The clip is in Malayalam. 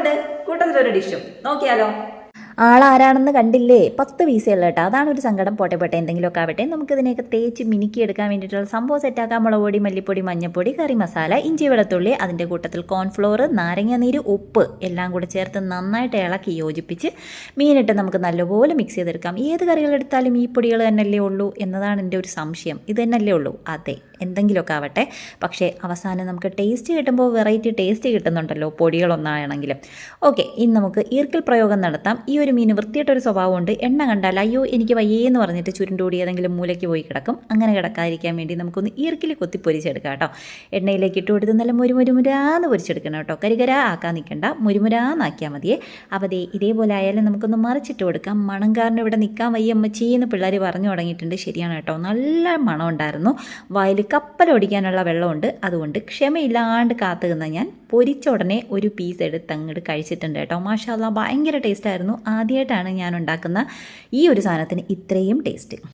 ഉണ്ട്. കൂട്ടത്തിലൊരു ഡിഷും നോക്കിയാലോ? ആളാരാണെന്ന് കണ്ടില്ലേ? പത്ത് പീസയുള്ള കേട്ടോ. അതാണ് ഒരു സങ്കടം. പോട്ടെ പോട്ടെ. എന്തെങ്കിലുമൊക്കെ ആവട്ടെ. നമുക്ക് ഇതിനെയൊക്കെ തേച്ച് മിനുക്കി എടുക്കാൻ വേണ്ടിയിട്ടുള്ള സംഭവം സെറ്റാക്കാൻ മുളക് പൊടി മല്ലിപ്പൊടി മഞ്ഞപ്പൊടി കറി മസാല ഇഞ്ചി വെളുത്തുള്ളി അതിന്റെ കൂട്ടത്തിൽ കോൺഫ്ലോർ നാരങ്ങ നീര് ഉപ്പ് എല്ലാം കൂടെ ചേർത്ത് നന്നായിട്ട് ഇളക്കി യോജിപ്പിച്ച് മീനിട്ട് നമുക്ക് നല്ലപോലെ മിക്സ് ചെയ്തെടുക്കാം. ഏത് കറികളെടുത്താലും ഈ പൊടികൾ തന്നെയല്ലേ ഉള്ളൂ എന്നതാണ് എന്റെ ഒരു സംശയം. ഇത് തന്നെയല്ലേ ഉള്ളൂ. അതെ. എന്തെങ്കിലുമൊക്കെ ആവട്ടെ. പക്ഷേ അവസാനം നമുക്ക് ടേസ്റ്റ് കിട്ടുമ്പോൾ വെറൈറ്റി ടേസ്റ്റ് കിട്ടുന്നുണ്ടല്ലോ പൊടികളൊന്നാണെങ്കിലും. ഓക്കെ ഇനി നമുക്ക് ഈർക്കൽ പ്രയോഗം നടത്താം. ഈ ഒരു മീൻ വൃത്തിയായിട്ടൊരു സ്വഭാവമുണ്ട്. എണ്ണ കണ്ടാൽ അയ്യോ എനിക്ക് വയ്യേന്ന് പറഞ്ഞിട്ട് ചുരുണ്ടോടി ഏതെങ്കിലും മൂലയ്ക്ക് പോയി കിടക്കും. അങ്ങനെ കിടക്കാതിരിക്കാൻ വേണ്ടി നമുക്കൊന്ന് ഈർക്കിൽ കൊത്തി പൊരിച്ചെടുക്കാം കേട്ടോ. എണ്ണയിലേക്ക് ഇട്ട് കൊടുത്ത് നല്ല മുരുമുരുമുരാന്ന് പൊരിച്ചെടുക്കണം കേട്ടോ. കരികര ആക്കാൻ നിൽക്കണ്ട. മുരുമുരാന്നാക്കിയാൽ മതിയേ. അപ്പോൾ ദേ ഇതേപോലെ ആയാലും നമുക്കൊന്ന് മറിച്ചിട്ട് കൊടുക്കാം. മണം ഇവിടെ നിൽക്കാൻ വയ്യ ചെയ്യുന്ന പിള്ളേർ പറഞ്ഞു തുടങ്ങിയിട്ടുണ്ട്. ശരിയാണ് കേട്ടോ. നല്ല മണം ഉണ്ടായിരുന്നു വായിൽ കപ്പലൊടിക്കാനുള്ള വെള്ളമുണ്ട്. അതുകൊണ്ട് ക്ഷമയില്ലാണ്ട് കാത്തു നിന്ന ഞാൻ പൊരിച്ച ഉടനെ ഒരു പീസ് എടുത്ത് അങ്ങോട്ട് കഴിച്ചിട്ടുണ്ട് കേട്ടോ. മാഷാല്ല ഭയങ്കര ടേസ്റ്റായിരുന്നു ആദ്യമായിട്ടാണ് ഞാൻ ഉണ്ടാക്കുന്ന ഈ ഒരു സാധനത്തിന് ഇത്രയും ടേസ്റ്റ്